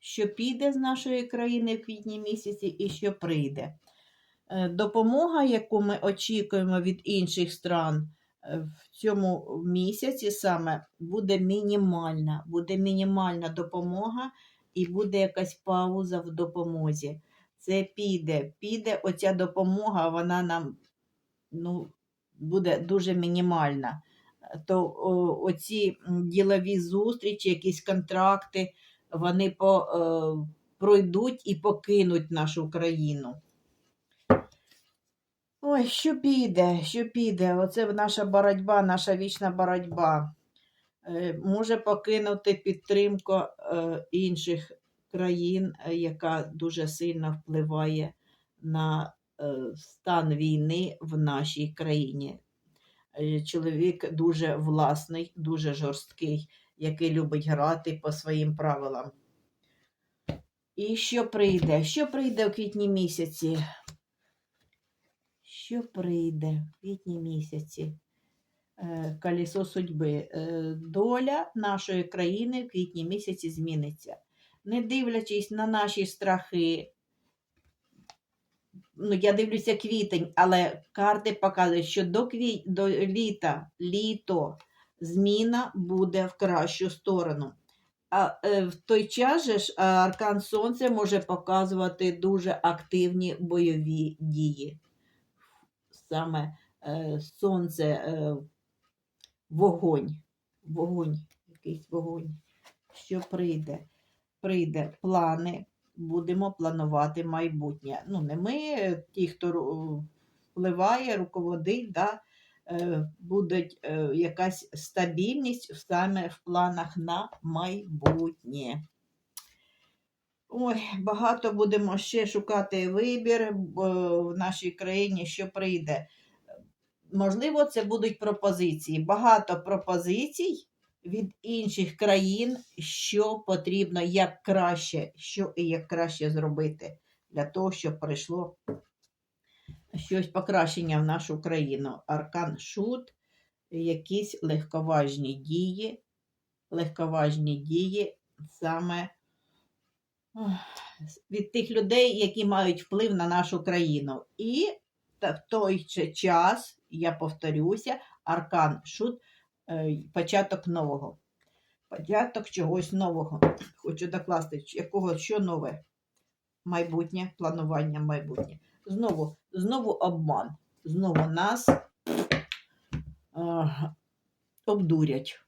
що піде з нашої країни в квітні місяці і що прийде. Е, Допомога, яку ми очікуємо від інших стран е, в цьому місяці саме буде мінімальна. Буде мінімальна допомога і буде якась пауза в допомозі. Це піде, піде оця допомога, вона нам ну, буде дуже мінімальна. То о, оці ділові зустрічі, якісь контракти, вони по, е, пройдуть і покинуть нашу країну. Ой, що піде, що піде? Оце наша боротьба, наша вічна боротьба. Е, Може покинути підтримку е, інших країн, е, яка дуже сильно впливає на е, стан війни в нашій країні. Е, Чоловік дуже власний, дуже жорсткий, який любить грати по своїм правилам. І що прийде? Що прийде у квітні місяці? Що прийде в квітні місяці? Е, Колесо судьби. Е, Доля нашої країни в квітні місяці зміниться. Не дивлячись на наші страхи, ну, я дивлюся квітень, але карти показують, що до, кві... до літа, літо, зміна буде в кращу сторону. А е, в той час же ж е, аркан Сонця може показувати дуже активні бойові дії. Саме е, сонце, е, вогонь, вогонь, якийсь вогонь. Що прийде? Прийде плани, будемо планувати майбутнє. Ну, не ми, ті, хто впливає, руководить, да, буде е, якась стабільність саме в планах на майбутнє. Ой, багато будемо ще шукати вибір в нашій країні, що прийде. Можливо, це будуть пропозиції. Багато пропозицій від інших країн, що потрібно, як краще, що і як краще зробити для того, щоб прийшло щось покращення в нашу країну. Аркан Шут, якісь легковажні дії, легковажні дії саме від тих людей, які мають вплив на нашу країну. І в той же час, я повторюся, аркан Шут е, початок нового. Початок чогось нового. Хочу докласти, якого що нове? Майбутнє, планування майбутнє. Знову, знову обман. Знову нас е, обдурять.